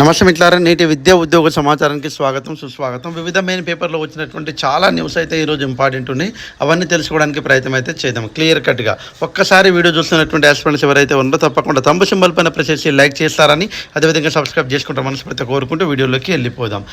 నమస్తే మిట్లారా నేటి విద్యా ఉద్యోగ సమాచారానికి స్వాగతం సుస్వాగతం. వివిధమైన పేపర్లో వచ్చినటువంటి చాలా న్యూస్ అయితే ఈరోజు ఇంపార్టెంట్ ఉన్నాయి. అవన్నీ తెలుసుకోవడానికి ప్రయత్నం అయితే చేద్దాం. క్లియర్ కట్గా ఒక్కసారి వీడియో చూస్తున్నటువంటి ఆస్పిరెంట్స్ ఎవరైతే ఉన్నారో తప్పకుండా తంబు సింబల్ పైన ప్రెస్ చేసి లైక్ చేస్తారని అదేవిధంగా సబ్స్క్రైబ్ చేసుకుంటారు మనస్ఫూర్తిగా కోరుకుంటూ వీడియోలోకి వెళ్ళిపోదాం.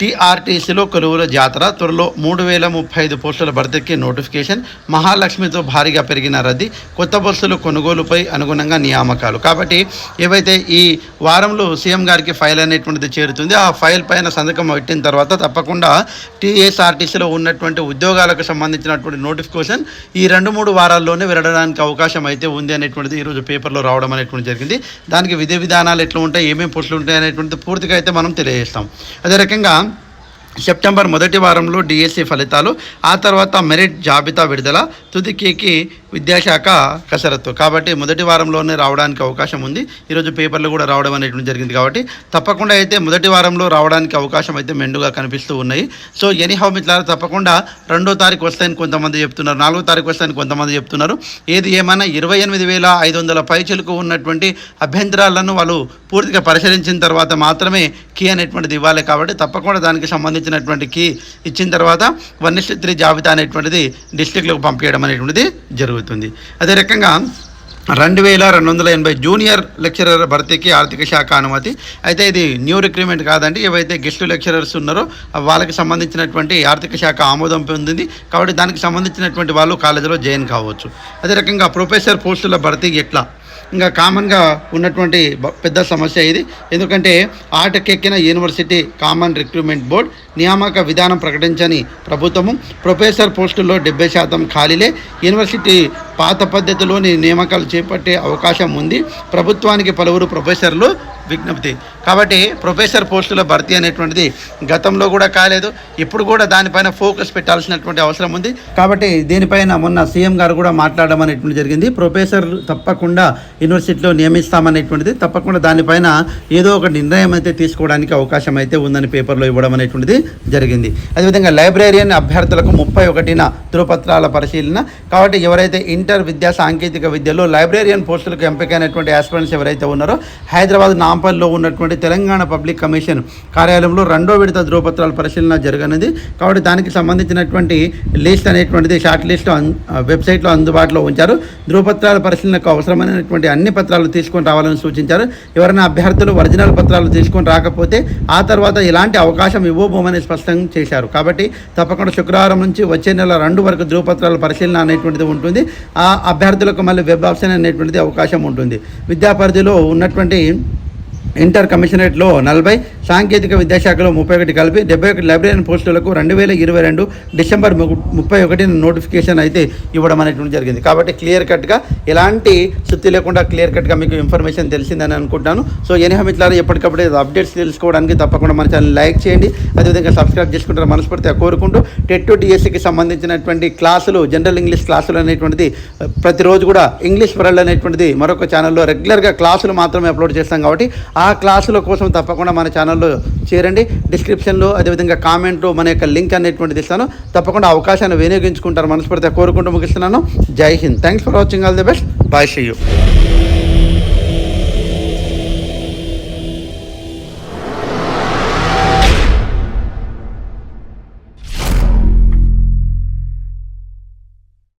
టీఆర్టీసీలో కొలువుల జాతర త్వరలో మూడు వేల ముప్పై ఐదు పోస్టుల భర్తీకి నోటిఫికేషన్ మహాలక్ష్మితో భారీగా పెరిగిన రద్దీ కొత్త బస్సులు కొనుగోలుపై అనుగుణంగా నియామకాలు. కాబట్టి ఏవైతే ఈ వారంలో సీఎం గారికి ఫైల్ అనేటువంటిది చేరుతుంది ఆ ఫైల్ పైన సంతకం పెట్టిన తర్వాత తప్పకుండా టీఎస్ఆర్టీసీలో ఉన్నటువంటి ఉద్యోగాలకు సంబంధించినటువంటి నోటిఫికేషన్ ఈ రెండు మూడు వారాల్లోనే వెళ్ళడానికి అవకాశం అయితే ఉంది అనేటువంటిది ఈరోజు పేపర్లో రావడం అనేటువంటి జరిగింది. దానికి విధి విధానాలు ఎట్లా ఉంటాయి ఏమేమి పోస్టులు ఉంటాయి అనేటువంటిది పూర్తిగా అయితే మనం తెలియజేస్తాం. అదే రకంగా సెప్టెంబర్ మొదటి వారంలో డిఎస్సి ఫలితాలు ఆ తర్వాత మెరిట్ జాబితా విడుదల తుదికి విద్యాశాఖ కసరత్తు. కాబట్టి మొదటి వారంలోనే రావడానికి అవకాశం ఉంది. ఈరోజు పేపర్లు కూడా రావడం అనేటువంటి జరిగింది కాబట్టి తప్పకుండా అయితే మొదటి వారంలో రావడానికి అవకాశం అయితే మెండుగా కనిపిస్తూ ఉన్నాయి. సో ఎనీహౌ మిత్రులారా తప్పకుండా రెండో తారీఖు వస్తాయని కొంతమంది చెప్తున్నారు. నాలుగో తారీఖు వస్తాయని కొంతమంది చెప్తున్నారు. ఏది ఏమైనా ఇరవై ఎనిమిది వేల ఐదు వందల పైచలకు ఉన్నటువంటి అభ్యంతరాలను వాళ్ళు పూర్తిగా పరిశీలించిన తర్వాత మాత్రమే కీ అనేటువంటిది ఇవ్వాలి కాబట్టి తప్పకుండా దానికి సంబంధించినటువంటి కీ ఇచ్చిన తర్వాత వన్ త్రీ జాబితా అనేటువంటిది డిస్టిక్లకు పంపించడం అనేటువంటిది జరుగుతుంది. అదే రకంగా రెండు వేల రెండు వందల ఎనభై జూనియర్ లెక్చరర్ భర్తీకి ఆర్థిక శాఖ అనుమతి. అయితే ఇది న్యూ రిక్రూట్మెంట్ కాదండి. ఏవైతే గెస్ట్ లెక్చరర్స్ ఉన్నారో వాళ్ళకి సంబంధించినటువంటి ఆర్థిక శాఖ ఆమోదం పొందింది. కాబట్టి దానికి సంబంధించినటువంటి వాళ్ళు కాలేజీలో జాయిన్ కావచ్చు. అదే రకంగా ప్రొఫెసర్ పోస్టుల భర్తీ ఎట్లా? ఇంకా కామన్గా ఉన్నటువంటి పెద్ద సమస్య ఇది. ఎందుకంటే ఆటకెక్కిన యూనివర్సిటీ కామన్ రిక్రూట్మెంట్ బోర్డ్ నియామక విధానం ప్రకటించని ప్రభుత్వము. ప్రొఫెసర్ పోస్టుల్లో డెబ్బై శాతం ఖాళీలే. యూనివర్సిటీ పాత పద్ధతిలోని నియామకాలు చేపట్టే అవకాశం ఉంది. ప్రభుత్వానికి పలువురు ప్రొఫెసర్లు విజ్ఞప్తి. కాబట్టి ప్రొఫెసర్ పోస్టుల భర్తీ అనేటువంటిది గతంలో కూడా కాలేదు. ఇప్పుడు కూడా దానిపైన ఫోకస్ పెట్టాల్సినటువంటి అవసరం ఉంది. కాబట్టి దీనిపైన మొన్న సీఎం గారు కూడా మాట్లాడడం అనేటువంటి జరిగింది. ప్రొఫెసర్ తప్పకుండా యూనివర్సిటీలో నియమిస్తామనేటువంటిది తప్పకుండా దానిపైన ఏదో ఒక నిర్ణయం అయితే తీసుకోవడానికి అవకాశం అయితే ఉందని పేపర్లో ఇవ్వడం అనేటువంటిది జరిగింది. అదేవిధంగా లైబ్రేరియన్ అభ్యర్థులకు ముప్పై ఒకటిన ధృవపత్రాల పరిశీలన. కాబట్టి ఎవరైతే ఇంటర్ విద్యా సాంకేతిక విద్యలో లైబ్రేరియన్ పోస్టులకు ఎంపికైనటువంటి ఆస్పిరెంట్స్ ఎవరైతే ఉన్నారో హైదరాబాద్ నాంపల్లిలో ఉన్నటువంటి తెలంగాణ పబ్లిక్ కమిషన్ కార్యాలయంలో రెండో విడత ధృవపత్రాల పరిశీలన జరగనుంది. కాబట్టి దానికి సంబంధించినటువంటి లిస్ట్ అనేటువంటిది షార్ట్ లిస్ట్ వెబ్సైట్లో అందుబాటులో ఉంచారు. ధృవపత్రాల పరిశీలనకు అవసరమైనటువంటి అన్ని పత్రాలు తీసుకొని రావాలని సూచించారు. ఎవరైనా అభ్యర్థులు ఒరిజినల్ పత్రాలు తీసుకొని రాకపోతే ఆ తర్వాత ఎలాంటి అవకాశం ఇవ్వబోమని స్పష్టం చేశారు. కాబట్టి తప్పకుండా శుక్రవారం నుంచి వచ్చే నెల రెండు వరకు ధృవపత్రాల పరిశీలన అనేటువంటిది ఉంటుంది. ఆ అభ్యర్థులకు మళ్ళీ వెబ్ ఆప్షన్ అనేటువంటిది అవకాశం ఉంటుంది. విద్యా పరిధిలో ఉన్నటువంటి ఇంటర్ కమిషనరేట్లో నలభై సాంకేతిక విద్యాశాఖలో ముప్పై ఒకటి కలిపి డెబ్బై ఒకటి లైబ్రరీ పోస్టులకు రెండు వేల ఇరవై రెండు డిసెంబర్ ము- ముప్పై ఒకటి నోటిఫికేషన్ అయితే ఇవ్వడం అనేటువంటి జరిగింది. కాబట్టి క్లియర్ కట్గా ఎలాంటి శుద్ధి లేకుండా క్లియర్ కట్గా మీకు ఇన్ఫర్మేషన్ తెలిసిందని అనుకుంటాను సో ఎనిహా మిత్రులారా ఎప్పటికప్పుడు అప్డేట్స్ తెలుసుకోవడానికి తప్పకుండా మన ఛానల్ లైక్ చేయండి. అదేవిధంగా సబ్స్క్రైబ్ చేసుకుంటారు మనస్ఫూర్తిగా కోరుకుంటూ టెట్ టు డిఎస్సికి సంబంధించినటువంటి క్లాసులు జనరల్ ఇంగ్లీష్ క్లాసులు అనేటువంటిది ప్రతిరోజు కూడా ఇంగ్లీష్ వరల్డ్ అనేటువంటిది మరొక ఛానల్లో రెగ్యులర్గా క్లాసులు మాత్రమే అప్లోడ్ చేస్తాం కాబట్టి ఆ క్లాసుల కోసం తప్పకుండా మన ఛానల్లో చేరండి. డిస్క్రిప్షన్లో అదేవిధంగా కామెంట్లో మన యొక్క లింక్ అనేటువంటిది ఇస్తాను. తప్పకుండా అవకాశాన్ని వినియోగించుకుంటారు మనస్ఫూర్తిగా కోరుకుంటూ ముగిస్తున్నాను. Jai Hind. Thanks for watching all the best bye see you